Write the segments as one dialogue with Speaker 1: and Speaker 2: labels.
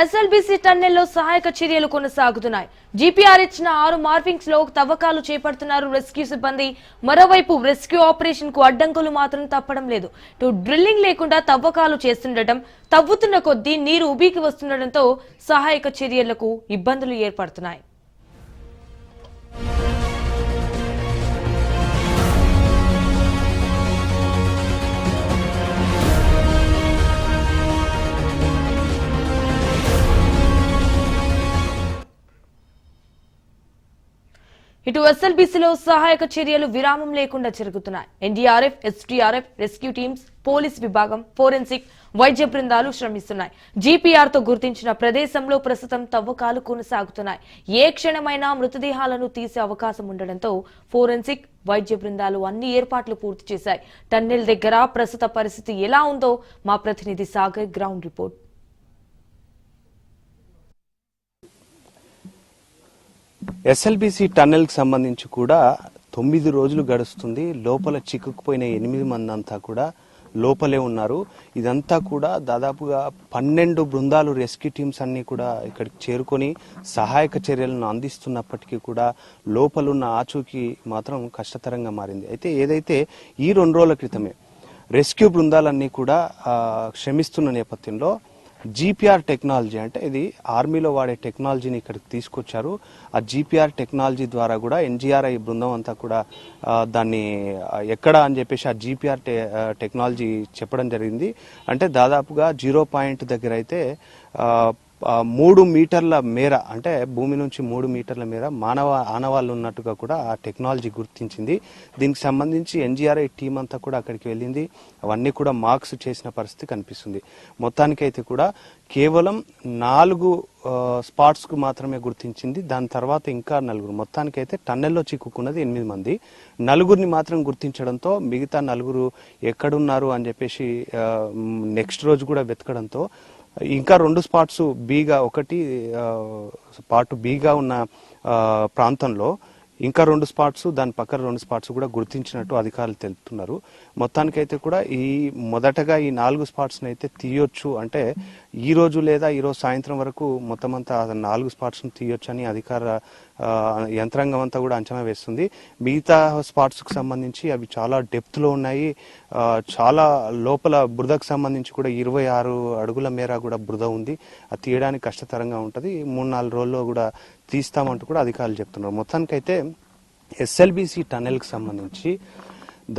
Speaker 1: SLBC టన్నెల్లో సహాయక చర్యలు కొనసాగుతున్నాయి. జీపీఆర్ ఇచ్చిన ఆరు మార్పింగ్స్లో తవ్వకాలు చేపడుతున్నారు రెస్క్యూ సిబ్బంది. మరోవైపు రెస్క్యూ ఆపరేషన్కు అడ్డంకులు మాత్రం తప్పడం లేదు. ఇటు డ్రిల్లింగ్ లేకుండా తవ్వకాలు చేస్తుండటం తవ్వుతున్న కొద్దీ నీరు ఉబీకి వస్తుండటంతో సహాయక చర్యలకు ఇబ్బందులు ఏర్పడుతున్నాయి. ఇటు ఎస్ఎల్బీసీలో సహాయక చర్యలు విరామం లేకుండా జరుగుతున్నాయి. NDRF SDRF rescue teams police విభాగం ఫోరెన్సిక్ వైద్య బృందాలు శ్రమిస్తున్నాయి. జీపీఆర్తో గుర్తించిన ప్రదేశంలో ప్రస్తుతం తవ్వకాలు కొనసాగుతున్నాయి. ఏ క్షణమైనా మృతదేహాలను తీసే అవకాశం ఉండడంతో ఫోరెన్సిక్ వైద్య బృందాలు అన్ని ఏర్పాట్లు పూర్తి చేశాయి. టన్నెల్ దగ్గర ప్రస్తుత పరిస్థితి ఎలా ఉందో మా ప్రతినిధి సాగర్ గ్రౌండ్ రిపోర్ట్.
Speaker 2: ఎస్ఎల్బిసి టన్నెల్కి సంబంధించి కూడా తొమ్మిది రోజులు గడుస్తుంది. లోపల చిక్కుకుపోయిన ఎనిమిది మంది అంతా కూడా లోపలే ఉన్నారు. ఇదంతా కూడా దాదాపుగా పన్నెండు బృందాలు రెస్క్యూ టీమ్స్ అన్నీ కూడా ఇక్కడికి చేరుకొని సహాయక చర్యలను అందిస్తున్నప్పటికీ కూడా లోపలున్న ఆచూకీ మాత్రం కష్టతరంగా మారింది. అయితే ఏదైతే ఈ రెండు రోజుల క్రితమే రెస్క్యూ బృందాలన్నీ కూడా క్షమిస్తున్న నేపథ్యంలో జీపీఆర్ టెక్నాలజీ అంటే ఇది ఆర్మీలో వాడే టెక్నాలజీని ఇక్కడికి తీసుకొచ్చారు. ఆ జీపీఆర్ టెక్నాలజీ ద్వారా కూడా ఎన్జిఆర్ఐ బృందం అంతా కూడా దాన్ని ఎక్కడ అని చెప్పేసి ఆ జీపీఆర్ టెక్నాలజీ చెప్పడం జరిగింది. అంటే దాదాపుగా జీరో పాయింట్ దగ్గర అయితే మూడు మీటర్ల మేర అంటే భూమి నుంచి మూడు మీటర్ల మేర మానవ ఆనవాళ్ళు ఉన్నట్టుగా కూడా ఆ టెక్నాలజీ గుర్తించింది. దీనికి సంబంధించి ఎన్జిఆర్ఐ టీం అంతా కూడా అక్కడికి వెళ్ళింది. అవన్నీ కూడా మార్క్స్ చేసిన పరిస్థితి కనిపిస్తుంది. మొత్తానికైతే కూడా కేవలం నాలుగు స్పాట్స్కు మాత్రమే గుర్తించింది. దాని తర్వాత ఇంకా నలుగురు. మొత్తానికైతే టన్నెల్లో చిక్కుకున్నది ఎనిమిది మంది. నలుగురిని మాత్రం గుర్తించడంతో మిగతా నలుగురు ఎక్కడున్నారు అని చెప్పేసి నెక్స్ట్ రోజు కూడా వెతకడంతో ఇంకా రెండు స్పాట్స్ బీగా ఒకటి పార్ట్ బీగా ఉన్న ప్రాంతంలో ఇంకా రెండు స్పాట్స్ దాని పక్కన రెండు స్పాట్స్ కూడా గుర్తించినట్టు అధికారులు తెలుపుతున్నారు. మొత్తానికైతే కూడా ఈ మొదటగా ఈ నాలుగు స్పాట్స్ని అయితే తీయొచ్చు అంటే ఈ రోజు లేదా ఈరోజు సాయంత్రం వరకు మొత్తం అంతా నాలుగు స్పాట్స్ని తీయొచ్చని అధికార యంత్రాంగం అంతా కూడా అంచనా వేస్తుంది. మిగతా స్పాట్స్కి సంబంధించి అవి చాలా డెప్త్లో ఉన్నాయి. చాలా లోపల బురదకు సంబంధించి కూడా ఇరవై ఆరు అడుగుల మేర కూడా బురద ఉంది. అది తీయడానికి కష్టతరంగా ఉంటుంది. మూడు నాలుగు రోజుల్లో కూడా తీస్తామంటూ కూడా అధికారులు చెప్తున్నారు. మొత్తానికైతే ఎస్ఎల్బిసి టనెల్కి సంబంధించి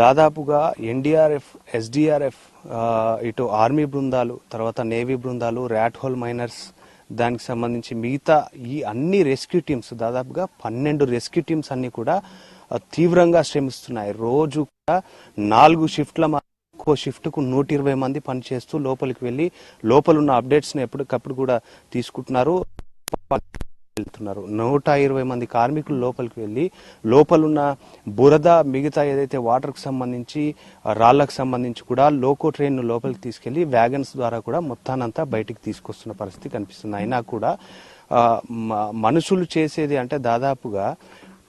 Speaker 2: దాదాపుగా ఎన్డీఆర్ఎఫ్ ఎస్డిఆర్ఎఫ్ ఇటు ఆర్మీ బృందాలు తర్వాత నేవీ బృందాలు ర్యాట్ హోల్ మైనర్స్ దానికి సంబంధించి మిగతా ఈ అన్ని రెస్క్యూ టీమ్స్ దాదాపుగా పన్నెండు రెస్క్యూ టీమ్స్ అన్ని కూడా తీవ్రంగా శ్రమిస్తున్నాయి. రోజు కూడా నాలుగు షిఫ్ట్ల ఒక్కో షిఫ్ట్కు నూట ఇరవై మంది పనిచేస్తూ లోపలికి వెళ్ళి లోపల ఉన్న అప్డేట్స్ని ఎప్పటికప్పుడు కూడా తీసుకుంటున్నారు. వెళ్తున్నారు. నూట ఇరవై మంది కార్మికులు లోపలికి వెళ్ళి లోపలున్న బురద మిగతా ఏదైతే వాటర్కి సంబంధించి రాళ్ళకు సంబంధించి కూడా లోకో ట్రైన్ను లోపలికి తీసుకెళ్ళి వ్యాగన్స్ ద్వారా కూడా మొత్తానంతా బయటికి తీసుకొస్తున్న పరిస్థితి కనిపిస్తుంది. అయినా కూడా మనుషులు చేసేది అంటే దాదాపుగా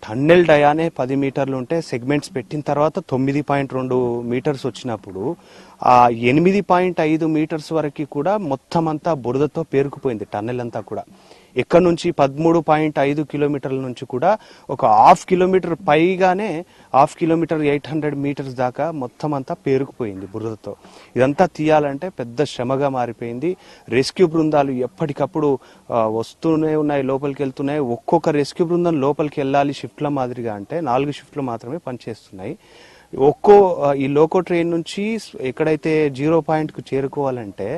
Speaker 2: టన్నెల్ డయానే పది మీటర్లు ఉంటే సెగ్మెంట్స్ పెట్టిన తర్వాత తొమ్మిది పాయింట్ రెండు మీటర్స్ వచ్చినప్పుడు ఆ ఎనిమిది పాయింట్ ఐదు మీటర్స్ వరకు కూడా మొత్తం అంతా బురదతో పేరుకుపోయింది టన్నెల్ అంతా కూడా. ఇక్కడ నుంచి పదమూడు పాయింట్ ఐదు కిలోమీటర్ల నుంచి కూడా ఒక హాఫ్ కిలోమీటర్ పైగానే half kilometre eight hundred metres దాకా మొత్తం అంతా పేరుకుపోయింది బురదతో. ఇదంతా తీయాలంటే పెద్ద శ్రమగా మారిపోయింది. రెస్క్యూ బృందాలు ఎప్పటికప్పుడు వస్తూనే ఉన్నాయి లోపలికి వెళ్తున్నాయి. ఒక్కొక్క రెస్క్యూ బృందం లోపలికి వెళ్ళాలి షిఫ్ట్ల మాదిరిగా అంటే నాలుగు షిఫ్ట్లు మాత్రమే పనిచేస్తున్నాయి. ఒక్కో ఈ లోకో ట్రైన్ నుంచి ఎక్కడైతే జీరో పాయింట్కు చేరుకోవాలంటే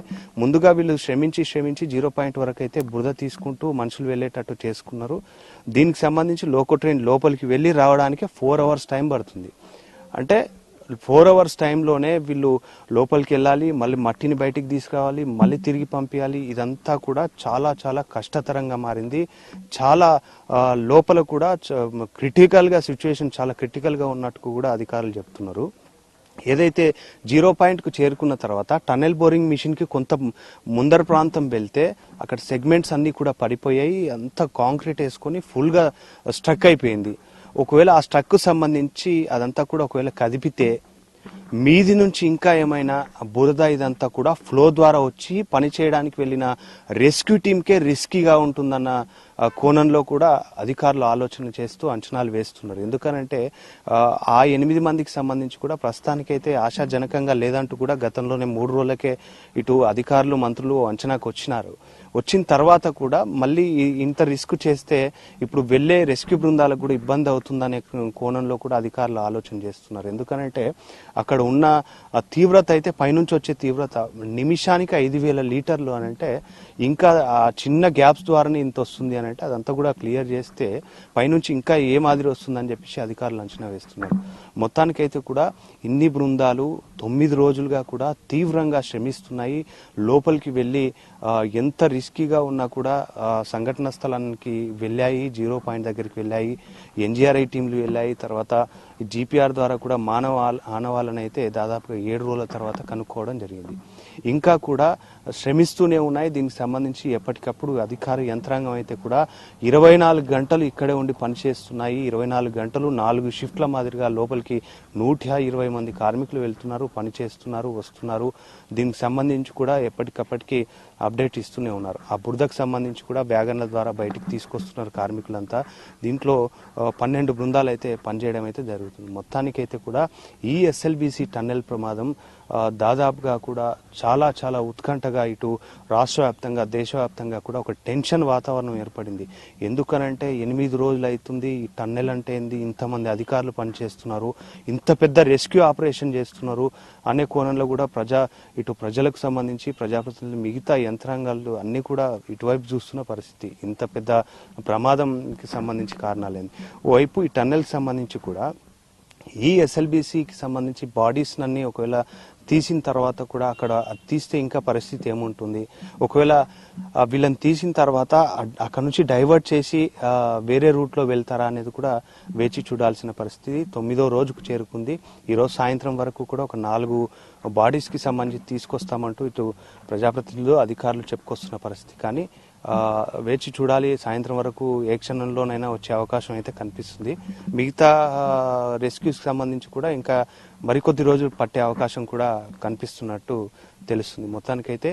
Speaker 2: ముందుగా వీళ్ళు శ్రమించి శ్రమించి జీరో పాయింట్ వరకు అయితే బురద తీసుకుంటూ మనుషులు వెళ్ళేటట్టు చేసుకున్నారు. దీనికి సంబంధించి లోకో ట్రైన్ లోపలికి వెళ్ళి రావడానికి ఫోర్ అవర్స్ టైం పడుతుంది. అంటే ఫోర్ అవర్స్ టైంలోనే వీళ్ళు లోపలికి వెళ్ళాలి మళ్ళీ మట్టిని బయటికి తీసుకురావాలి మళ్ళీ తిరిగి పంపించాలి. ఇదంతా కూడా చాలా చాలా కష్టతరంగా మారింది. చాలా లోపల కూడా క్రిటికల్గా సిచ్యువేషన్ చాలా క్రిటికల్గా ఉన్నట్టు కూడా అధికారులు చెప్తున్నారు. ఏదైతే జీరో పాయింట్కు చేరుకున్న తర్వాత టనెల్ బోరింగ్ మిషన్కి కొంత ముందర ప్రాంతం వెళ్తే అక్కడ సెగ్మెంట్స్ అన్నీ కూడా పడిపోయాయి. అంతా కాంక్రీట్ వేసుకొని ఫుల్గా స్ట్రక్ అయిపోయింది. ఒకవేళ ఆ స్ట్రక్ సంబంధించి అదంతా కూడా ఒకవేళ కదిపితే మీది నుంచి ఇంకా ఏమైనా బురద ఇదంతా కూడా ఫ్లో ద్వారా వచ్చి పని చేయడానికి వెళ్ళిన రెస్క్యూ టీంకే రిస్కీగా ఉంటుందన్న కోణంలో కూడా అధికారులు ఆలోచన చేస్తూ అంచనాలు వేస్తున్నారు. ఎందుకనంటే ఆ, ఎనిమిది మందికి సంబంధించి కూడా ప్రస్తుతానికైతే ఆశాజనకంగా లేదంటూ కూడా గతంలోనే మూడు రోజులకే ఇటు అధికారులు మంత్రులు అంచనాకు వచ్చినారు. వచ్చిన తర్వాత కూడా మళ్ళీ ఇంత రిస్క్ చేస్తే ఇప్పుడు వెళ్ళే రెస్క్యూ బృందాలకు కూడా ఇబ్బంది అవుతుందనే కోణంలో కూడా అధికారులు ఆలోచన చేస్తున్నారు. ఎందుకనంటే అక్కడ ఉన్న తీవ్రత అయితే పైనుంచి వచ్చే తీవ్రత నిమిషానికి ఐదు వేల లీటర్లు అని అంటే ఇంకా ఆ చిన్న గ్యాప్స్ ద్వారానే ఇంత వస్తుంది అని అంటే అదంతా కూడా క్లియర్ చేస్తే పైనుంచి ఇంకా ఏ మాదిరి వస్తుందని చెప్పేసి అధికారులు అంచనా వేస్తున్నారు. మొత్తానికైతే కూడా ఇన్ని బృందాలు తొమ్మిది రోజులుగా కూడా తీవ్రంగా శ్రమిస్తున్నాయి. లోపలికి వెళ్ళి ఎంత రిస్కీగా ఉన్నా కూడా సంఘటన స్థలానికి వెళ్ళాయి జీరో పాయింట్ దగ్గరికి వెళ్ళాయి ఎన్జిఆర్ఐ టీంలు వెళ్ళాయి తర్వాత జీపీఆర్ ద్వారా కూడా మానవ ఆనవాళ్ళనైతే దాదాపుగా ఏడు రోజుల తర్వాత కనుక్కోవడం జరిగింది. ఇంకా కూడా శ్రమిస్తూనే ఉన్నాయి. దీనికి సంబంధించి ఎప్పటికప్పుడు అధికార యంత్రాంగం అయితే కూడా ఇరవై నాలుగు గంటలు ఇక్కడే ఉండి పనిచేస్తున్నాయి. ఇరవై నాలుగు గంటలు నాలుగు షిఫ్ట్ల మాదిరిగా లోపలికి నూట ఇరవై మంది కార్మికులు వెళ్తున్నారు పని చేస్తున్నారు వస్తున్నారు. దీనికి సంబంధించి కూడా ఎప్పటికప్పటికి అప్డేట్ ఇస్తూనే ఉన్నారు. ఆ బురదకు సంబంధించి కూడా వ్యాగన్ల ద్వారా బయటికి తీసుకొస్తున్నారు కార్మికులంతా. దీంట్లో పన్నెండు బృందాలు అయితే పనిచేయడం అయితే జరుగుతుంది. మొత్తానికైతే కూడా ఈ ఎస్ఎల్బిసి టన్నెల్ ప్రమాదం దాదాపుగా కూడా చాలా చాలా ఉత్కంఠగా ఇటు రాష్ట్ర వ్యాప్తంగా దేశవ్యాప్తంగా కూడా ఒక టెన్షన్ వాతావరణం ఏర్పడింది. ఎందుకనంటే ఎనిమిది రోజులు అవుతుంది. ఈ టన్నెల్ అంటే ఏంది? ఇంతమంది అధికారులు పనిచేస్తున్నారు. ఇంత పెద్ద రెస్క్యూ ఆపరేషన్ చేస్తున్నారు. అనే కోణంలో కూడా ప్రజా ఇటు ప్రజలకు సంబంధించి ప్రజాప్రతినిధులు మిగతా యంత్రాంగాలు అన్ని కూడా ఇటువైపు చూస్తున్న పరిస్థితి. ఇంత పెద్ద ప్రమాదంకి సంబంధించి కారణాలేంది. ఓవైపు ఈ టన్నెల్కి సంబంధించి కూడా ఈ ఎస్ఎల్బిసికి సంబంధించి బాడీస్ అన్ని ఒకవేళ తీసిన తర్వాత కూడా అక్కడ తీస్తే ఇంకా పరిస్థితి ఏముంటుంది? ఒకవేళ వీళ్ళని తీసిన తర్వాత అక్కడ నుంచి డైవర్ట్ చేసి వేరే రూట్లో వెళ్తారా అనేది కూడా వేచి చూడాల్సిన పరిస్థితి తొమ్మిదో రోజుకు చేరుకుంది. ఈరోజు సాయంత్రం వరకు కూడా ఒక నాలుగు బాడీస్కి సంబంధించి తీసుకొస్తామంటూ ఇటు ప్రజాప్రతినిధులు అధికారులు చెప్పుకొస్తున్న పరిస్థితి. కానీ వేచి చూడాలి. సాయంత్రం వరకు ఏ క్షణంలోనైనా వచ్చే అవకాశం అయితే కనిపిస్తుంది. మిగతా రెస్క్యూస్కి సంబంధించి కూడా ఇంకా మరికొద్ది రోజులు పట్టే అవకాశం కూడా కనిపిస్తున్నట్టు తెలుస్తుంది. మొత్తానికైతే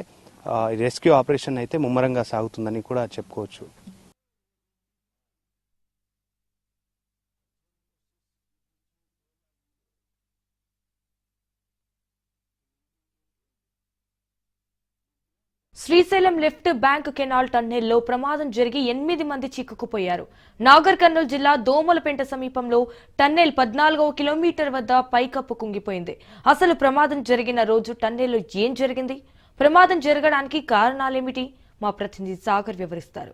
Speaker 2: రెస్క్యూ ఆపరేషన్ అయితే ముమ్మరంగా సాగుతుందని కూడా చెప్పుకోవచ్చు.
Speaker 1: శ్రీశైలం లెఫ్ట్ బ్యాంక్ కెనాల్ టన్నెల్లో ప్రమాదం జరిగి ఎనిమిది మంది చిక్కుకుపోయారు. నాగర్ కర్నూలు జిల్లా దోమలపేంట సమీపంలో టన్నెల్ పద్నాలుగవ కిలోమీటర్ వద్ద పైకప్పు కుంగిపోయింది. అసలు ప్రమాదం జరిగిన రోజు టన్నెల్లో ఏం జరిగింది? ప్రమాదం జరగడానికి కారణాలేమిటి? మా ప్రతినిధి సాగర్ వివరిస్తారు.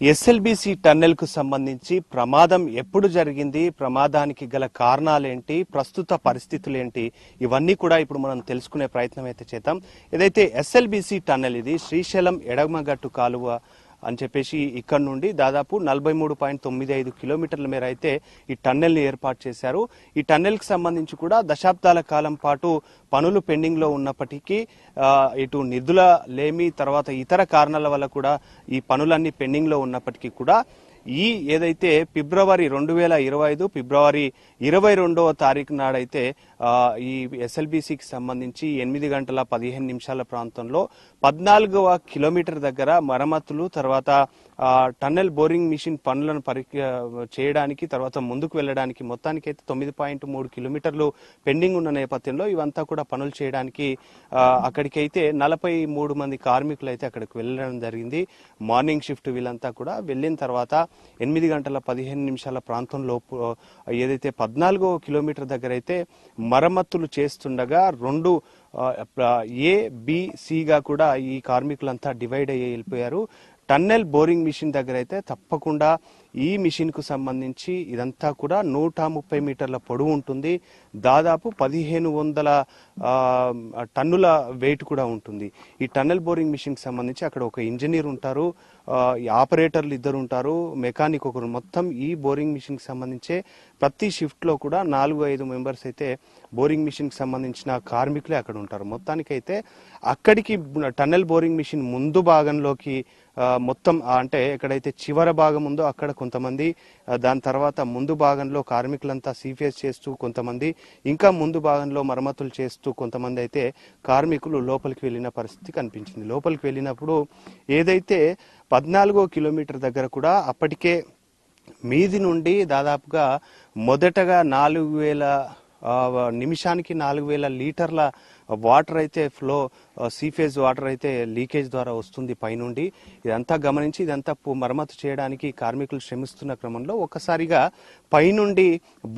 Speaker 2: ఎస్ఎల్బిసి టన్నెల్కు సంబంధించి ప్రమాదం ఎప్పుడు జరిగింది? ప్రమాదానికి గల కారణాలేంటి? ప్రస్తుత పరిస్థితులేంటి? ఇవన్నీ కూడా ఇప్పుడు మనం తెలుసుకునే ప్రయత్నం అయితే చేద్దాం. ఏదైతే ఎస్ఎల్బిసి టన్నెల్ ఇది శ్రీశైలం ఎడమగట్టు కాలువ అని చెప్పేసి ఇక్కడ నుండి దాదాపు నలభై మూడు పాయింట్ తొమ్మిది ఐదు కిలోమీటర్ల మేర అయితే ఈ టన్నెల్ని ఏర్పాటు చేశారు. ఈ టన్నెల్కి సంబంధించి కూడా దశాబ్దాల కాలం పాటు పనులు పెండింగ్లో ఉన్నప్పటికీ ఇటు నిధుల లేమి తర్వాత ఇతర కారణాల వల్ల కూడా ఈ పనులన్నీ పెండింగ్లో ఉన్నప్పటికీ కూడా ఈ ఏదైతే ఫిబ్రవరి రెండు వేల ఇరవై ఐదు ఫిబ్రవరి ఇరవై రెండవ తారీఖు నాడైతే ఈ ఎస్ఎల్బిసికి సంబంధించి ఎనిమిది గంటల పదిహేను నిమిషాల ప్రాంతంలో పద్నాలుగవ కిలోమీటర్ దగ్గర మరమ్మతులు తర్వాత టన్నెల్ బోరింగ్ మిషన్ పనులను పరి చేయడానికి తర్వాత ముందుకు వెళ్ళడానికి మొత్తానికైతే తొమ్మిది పాయింట్ మూడు కిలోమీటర్లు పెండింగ్ ఉన్న నేపథ్యంలో ఇవంతా కూడా పనులు చేయడానికి అక్కడికైతే నలభై మూడు మంది కార్మికులు అయితే అక్కడికి వెళ్ళడం జరిగింది. మార్నింగ్ షిఫ్ట్ వీళ్ళంతా కూడా వెళ్ళిన తర్వాత ఎనిమిది గంటల పదిహేను నిమిషాల ప్రాంతంలో ఏదైతే పద్నాలుగో కిలోమీటర్ దగ్గర అయితే మరమ్మతులు చేస్తుండగా రెండు ఆ, ఏ కూడా ఈ కార్మికులంతా డివైడ్ అయ్యి వెళ్ళిపోయారు. టన్నెల్ బోరింగ్ మిషన్ దగ్గర అయితే తప్పకుండా ఈ మిషన్కు సంబంధించి ఇదంతా కూడా నూట ముప్పై మీటర్ల పొడవు ఉంటుంది. దాదాపు పదిహేను వందల టన్నుల వెయిట్ కూడా ఉంటుంది. ఈ టన్నెల్ బోరింగ్ మిషన్కి సంబంధించి అక్కడ ఒక ఇంజనీర్ ఉంటారు. ఆపరేటర్లు ఇద్దరు ఉంటారు మెకానిక్ ఒకరు. మొత్తం ఈ బోరింగ్ మిషన్కి సంబంధించే ప్రతి షిఫ్ట్లో కూడా నాలుగు ఐదు మెంబర్స్ అయితే బోరింగ్ మిషన్కి సంబంధించిన కార్మికులే అక్కడ ఉంటారు మొత్తానికైతే అక్కడికి టన్నెల్ బోరింగ్ మిషన్ ముందు భాగంలోకి మొత్తం అంటే ఎక్కడైతే చివర భాగం ఉందో అక్కడ కొంతమంది దాని తర్వాత ముందు భాగంలో కార్మికులంతా సీఫేస్ చేస్తూ కొంతమంది ఇంకా ముందు భాగంలో మరమ్మతులు చేస్తూ కొంతమంది అయితే కార్మికులు లోపలికి వెళ్ళిన పరిస్థితి కనిపించింది. లోపలికి వెళ్ళినప్పుడు ఏదైతే పద్నాలుగో కిలోమీటర్ దగ్గర కూడా అప్పటికే మీది నుండి దాదాపుగా మొదటగా నాలుగు వేల నిమిషానికి నాలుగు వేల లీటర్ల వాటర్ అయితే ఫ్లో సీఫేజ్ వాటర్ అయితే లీకేజ్ ద్వారా వస్తుంది పైనుండి. ఇదంతా గమనించి ఇదంతా మరమ్మతు చేయడానికి కార్మికులు శ్రమిస్తున్న క్రమంలో ఒకసారిగా పైనుండి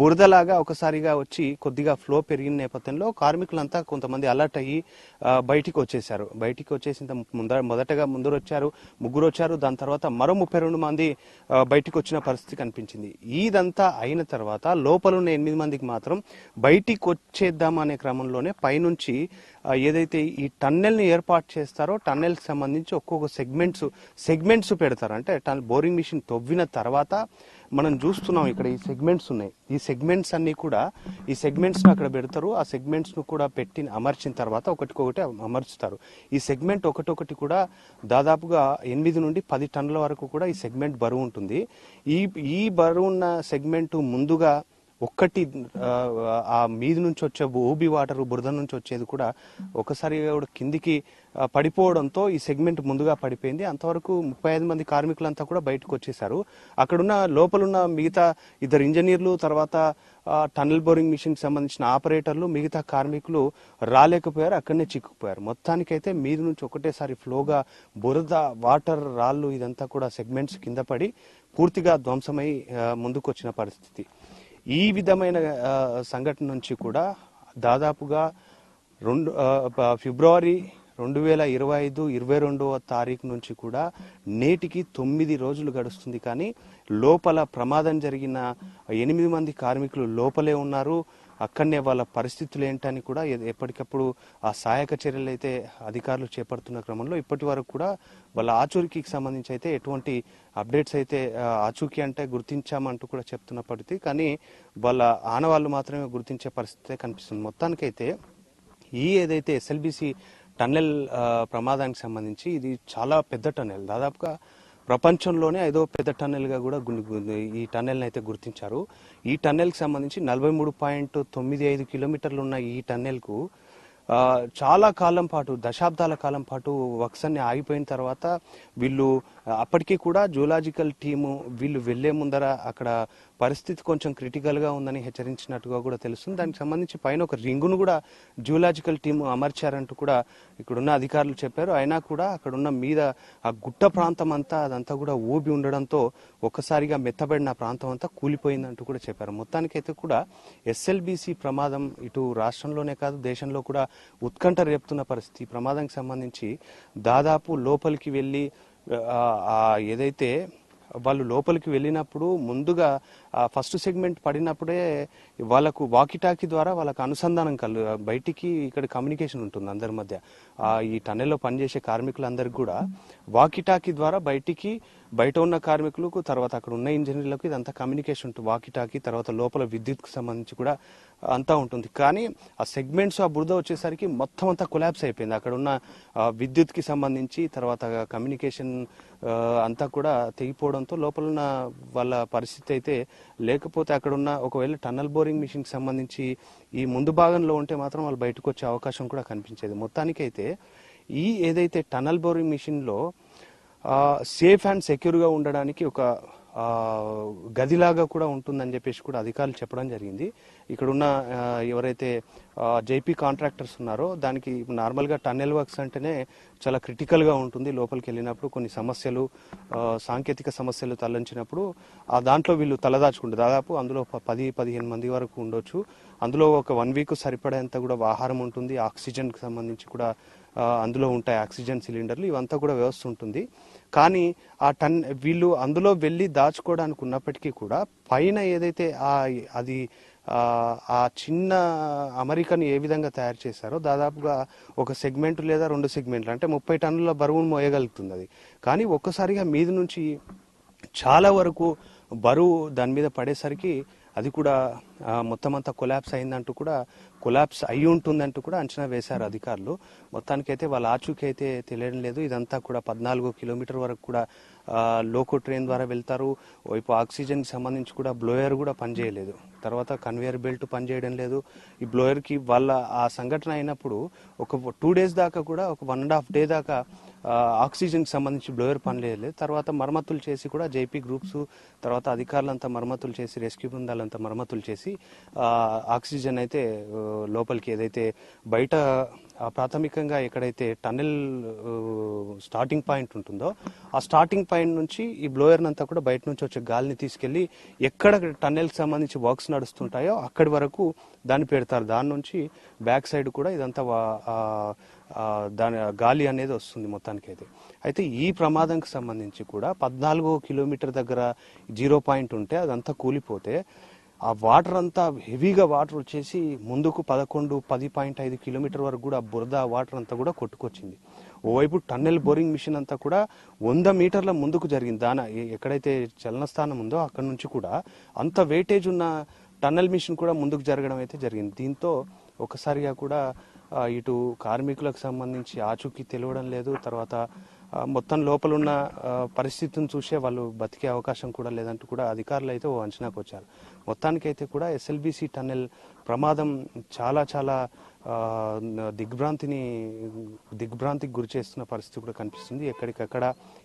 Speaker 2: బురదలాగా ఒకసారిగా వచ్చి కొద్దిగా ఫ్లో పెరిగిన నేపథ్యంలో కార్మికులంతా కొంతమంది అలర్ట్ అయ్యి బయటికి వచ్చేసారు బయటికి వచ్చేసిన ముందర మొదటగా ముందర వచ్చారు ముగ్గురు వచ్చారు దాని తర్వాత మరో ముప్పై రెండు మంది బయటికి వచ్చిన పరిస్థితి కనిపించింది. ఇదంతా అయిన తర్వాత లోపల ఉన్న ఎనిమిది మందికి మాత్రం బయటికి వచ్చేద్దాం అనే క్రమంలోనే పైనుంచి ఏదైతే ఈ టన్నెల్ని ఏర్పాటు చేస్తారో టన్నెల్ సంబంధించి ఒక్కొక్క సెగ్మెంట్స్ సెగ్మెంట్స్ పెడతారు. అంటే బోరింగ్ మిషన్ తవ్విన తర్వాత మనం చూస్తున్నాం ఇక్కడ ఈ సెగ్మెంట్స్ ఉన్నాయి. ఈ సెగ్మెంట్స్ అన్నీ కూడా ఈ సెగ్మెంట్స్ను అక్కడ పెడతారు. ఆ సెగ్మెంట్స్ను కూడా పెట్టి అమర్చిన తర్వాత ఒకటికొకటి అమర్చుతారు. ఈ సెగ్మెంట్ ఒకటొకటి కూడా దాదాపుగా ఎనిమిది నుండి పది టన్నుల వరకు కూడా ఈ సెగ్మెంట్ బరువు ఉంటుంది. ఈ ఈ బరువు ఉన్న సెగ్మెంట్ ముందుగా ఒక్కటి ఆ, మీది నుంచి వచ్చే ఊబి వాటర్ బురద నుంచి వచ్చేది కూడా ఒకసారి కూడా కిందికి పడిపోవడంతో ఈ సెగ్మెంట్ ముందుగా పడిపోయింది. అంతవరకు ముప్పై ఐదు మంది కార్మికులంతా కూడా బయటకు వచ్చేసారు అక్కడున్న లోపలున్న మిగతా ఇద్దరు ఇంజనీర్లు తర్వాత ఆ, టన్నెల్ బోరింగ్ మిషన్ సంబంధించిన ఆపరేటర్లు మిగతా కార్మికులు రాలేకపోయారు. అక్కడనే చిక్కుపోయారు మొత్తానికైతే మీది నుంచి ఒకటేసారి ఫ్లోగా బురద వాటర్ రాళ్ళు ఇదంతా కూడా సెగ్మెంట్స్ కింద పడి పూర్తిగా ధ్వంసమై ముందుకొచ్చిన ముందుకు వచ్చిన పరిస్థితి. ఈ విధమైన సంఘటన నుంచి కూడా దాదాపుగా రెండు ఫిబ్రవరి రెండు వేల ఇరవై ఐదు ఇరవై రెండవ తారీఖు నుంచి కూడా నేటికి తొమ్మిది రోజులు గడుస్తుంది. కానీ లోపల ప్రమాదం జరిగిన ఎనిమిది మంది కార్మికులు లోపలే ఉన్నారు. అక్కడనే వాళ్ళ పరిస్థితులు ఏంటని కూడా ఎప్పటికప్పుడు ఆ సహాయక చర్యలు అయితే అధికారులు చేపడుతున్న క్రమంలో ఇప్పటి వరకు కూడా వాళ్ళ ఆచూకీకి సంబంధించి అయితే ఎటువంటి అప్డేట్స్ అయితే ఆచూకీ అంటే గుర్తించామంటూ కూడా చెప్తున్నప్పటికీ కానీ వాళ్ళ ఆనవాళ్ళు మాత్రమే గుర్తించే పరిస్థితి కనిపిస్తుంది. మొత్తానికైతే ఈ ఏదైతే ఎస్ఎల్బిసి టన్నెల్ ప్రమాదానికి సంబంధించి ఇది చాలా పెద్ద టన్నెల్. దాదాపుగా ప్రపంచంలోనే ఐదో పెద్ద టన్నెల్గా కూడా ఈ టన్నెల్ని అయితే గుర్తించారు. ఈ టన్నెల్కి సంబంధించి నలభై మూడు పాయింట్ తొమ్మిది ఐదు కిలోమీటర్లు ఉన్న ఈ టన్నెల్కు చాలా కాలం పాటు దశాబ్దాల కాలం పాటు వక్సన్ని ఆగిపోయిన తర్వాత వీళ్ళు అప్పటికీ కూడా జూలాజికల్ టీము వీళ్ళు వెళ్ళే ముందర అక్కడ పరిస్థితి కొంచెం క్రిటికల్గా ఉందని హెచ్చరించినట్టుగా కూడా తెలుస్తుంది. దానికి సంబంధించి పైన ఒక రింగును కూడా జూలాజికల్ టీము అమర్చారంటూ కూడా ఇక్కడున్న అధికారులు చెప్పారు. అయినా కూడా అక్కడున్న మీద ఆ గుట్ట ప్రాంతం అంతా అదంతా కూడా ఊబి ఉండడంతో ఒక్కసారిగా మెత్తబడిన ప్రాంతం అంతా కూలిపోయిందంటూ కూడా చెప్పారు. మొత్తానికైతే కూడా ఎస్ఎల్బిసి ప్రమాదం ఇటు రాష్ట్రంలోనే కాదు దేశంలో కూడా ఉత్కంఠ రేపుతున్న పరిస్థితి. ప్రమాదానికి సంబంధించి దాదాపు లోపలికి వెళ్ళి ఏదైతే వాళ్ళు లోపలికి వెళ్ళినప్పుడు ముందుగా ఫస్ట్ సెగ్మెంట్ పడినప్పుడే వాళ్ళకు వాకిటాకి ద్వారా వాళ్ళకు అనుసంధానం కలు బయటికి ఇక్కడ కమ్యూనికేషన్ ఉంటుంది అందరి మధ్య. ఆ ఈ టన్నెల్లో పనిచేసే కార్మికులందరికీ కూడా వాకిటాకి ద్వారా బయటికి బయట ఉన్న కార్మికులకు తర్వాత అక్కడ ఉన్న ఇంజనీర్లకు ఇదంతా కమ్యూనికేషన్ ఉంటుంది వాకిటాకి తర్వాత లోపల విద్యుత్కు సంబంధించి కూడా అంతా ఉంటుంది. కానీ ఆ సెగ్మెంట్స్ ఆ బురద వచ్చేసరికి మొత్తం అంతా కొలాబ్స్ అయిపోయింది. అక్కడ ఉన్న విద్యుత్కి సంబంధించి తర్వాత కమ్యూనికేషన్ అంతా కూడా తెగిపోవడంతో లోపల ఉన్న వాళ్ళ పరిస్థితి అయితే లేకపోతే అక్కడ ఉన్న ఒకవేళ టన్నల్ బోరింగ్ మిషన్కి సంబంధించి ఈ ముందు భాగంలో ఉంటే మాత్రం వాళ్ళు బయటకు వచ్చే అవకాశం కూడా కనిపించేది. మొత్తానికైతే ఈ ఏదైతే టన్నల్ బోరింగ్ మిషన్లో సేఫ్ అండ్ సెక్యూర్గా ఉండడానికి ఒక గదిలాగా కూడా ఉంటుందని చెప్పేసి కూడా అధికారులు చెప్పడం జరిగింది. ఇక్కడున్న ఎవరైతే జైపీ కాంట్రాక్టర్స్ ఉన్నారో దానికి నార్మల్గా టన్నెల్ వర్క్స్ అంటేనే చాలా క్రిటికల్గా ఉంటుంది. లోపలికి వెళ్ళినప్పుడు కొన్ని సమస్యలు సాంకేతిక సమస్యలు తలెంచినప్పుడు ఆ దాంట్లో వీళ్ళు తలదాచుకుంటారు. దాదాపు అందులో పది పదిహేను మంది వరకు ఉండొచ్చు. అందులో ఒక వన్ వీక్ సరిపడేంత కూడా ఆహారం ఉంటుంది. ఆక్సిజన్కి సంబంధించి కూడా అందులో ఉంటాయి ఆక్సిజన్ సిలిండర్లు ఇవంతా కూడా వ్యవస్థ ఉంటుంది. కానీ ఆ టన్ వీళ్ళు అందులో వెళ్ళి దాచుకోవడానికి ఉన్నప్పటికీ కూడా పైన ఏదైతే ఆ అది ఆ, చిన్న అమెరికన్ ఏ విధంగా తయారు చేశారో దాదాపుగా ఒక సెగ్మెంట్ లేదా రెండు సెగ్మెంట్లు అంటే ముప్పై టన్నుల బరువును మోయగలుగుతుంది అది కానీ ఒక్కసారిగా మీది నుంచి చాలా వరకు బరువు దాని మీద పడేసరికి అది కూడా మొత్తం అంతా కొలాప్స్ అయిందంటూ కూడా కొలాప్స్ అయి ఉంటుందంటూ కూడా అంచనా వేశారు అధికారులు. మొత్తానికైతే వాళ్ళ ఆచూకీ అయితే తెలియడం లేదు. ఇదంతా కూడా పద్నాలుగు కిలోమీటర్ వరకు కూడా లోకో ట్రైన్ ద్వారా వెళ్తారు. వైపు ఆక్సిజన్కి సంబంధించి కూడా బ్లోయర్ కూడా పనిచేయలేదు. తర్వాత కన్వేయర్ బెల్ట్ పనిచేయడం లేదు. ఈ బ్లోయర్కి వాళ్ళ ఆ సంఘటన అయినప్పుడు ఒక టూ డేస్ దాకా కూడా ఒక వన్ అండ్ హాఫ్ డే దాకా ఆక్సిజన్కి ఆక్సిజన్ సంబంధించి బ్లోయర్ పనిచేయలేదు తర్వాత మరమ్మతులు చేసి కూడా జేపీ గ్రూప్స్ తర్వాత అధికారులంతా మరమ్మతులు చేసి రెస్క్యూ బృందాలంతా మరమ్మతులు చేసి ఆక్సిజన్ అయితే లోపలికి ఏదైతే బయట ప్రాథమికంగా ఎక్కడైతే టన్నెల్ స్టార్టింగ్ పాయింట్ ఉంటుందో ఆ స్టార్టింగ్ పాయింట్ నుంచి ఈ బ్లోయర్ అంతా కూడా బయట నుంచి వచ్చే గాలిని తీసుకెళ్ళి ఎక్కడ టన్నెల్కి సంబంధించి వర్క్స్ నడుస్తుంటాయో అక్కడి వరకు దాన్ని పెడతారు. దాని నుంచి బ్యాక్ సైడ్ కూడా ఇదంతా దాని గాలి అనేది వస్తుంది మొత్తానికి అయితే అయితే ఈ ప్రమాదంకి సంబంధించి కూడా పద్నాలుగో కిలోమీటర్ దగ్గర జీరో పాయింట్ ఉంటే అదంతా కూలిపోతే ఆ వాటర్ అంతా హెవీగా వాటర్ వచ్చేసి ముందుకు పదకొండు పది పాయింట్ ఐదు కిలోమీటర్ వరకు కూడా బురద వాటర్ అంతా కూడా కొట్టుకొచ్చింది. ఓవైపు టన్నెల్ బోరింగ్ మిషన్ అంతా కూడా వంద మీటర్ల ముందుకు జరిగింది. దాని ఎక్కడైతే చలన స్థానం ఉందో అక్కడ నుంచి కూడా అంత వెయిటేజ్ ఉన్న టన్నెల్ మిషన్ కూడా ముందుకు జరగడం అయితే జరిగింది. దీంతో ఒకసారిగా కూడా ఇటు కార్మికులకు సంబంధించి ఆచూకీ తెలియడం లేదు. తర్వాత మొత్తం లోపల ఉన్న పరిస్థితిని చూసే వాళ్ళు బతికే అవకాశం కూడా లేదంటూ కూడా అధికారులు అయితే ఓ అంచనాకు వచ్చారు. మొత్తానికైతే కూడా ఎస్ఎల్బిసి టన్నెల్ ప్రమాదం చాలా చాలా దిగ్భ్రాంతిని దిగ్భ్రాంతికి గురి చేస్తున్న పరిస్థితి కూడా కనిపిస్తుంది. ఎక్కడికక్కడ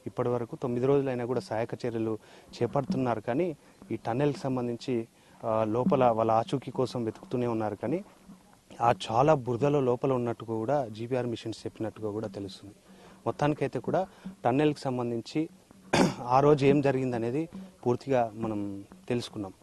Speaker 2: ఇప్పటి వరకు తొమ్మిది రోజులైనా కూడా సహాయక చర్యలు చేపడుతున్నారు కానీ ఈ టన్నెల్కి సంబంధించి లోపల వాళ్ళ ఆచూకీ కోసం వెతుకుతూనే ఉన్నారు కానీ ఆ చాలా బురదలో లోపల ఉన్నట్టుగా కూడా జీపీఆర్ మిషన్స్ చెప్పినట్టుగా కూడా తెలుస్తుంది. మొత్తానికైతే కూడా టన్నెల్కి సంబంధించి ఆ రోజు ఏం జరిగిందనేది పూర్తిగా మనం తెలుసుకున్నాం.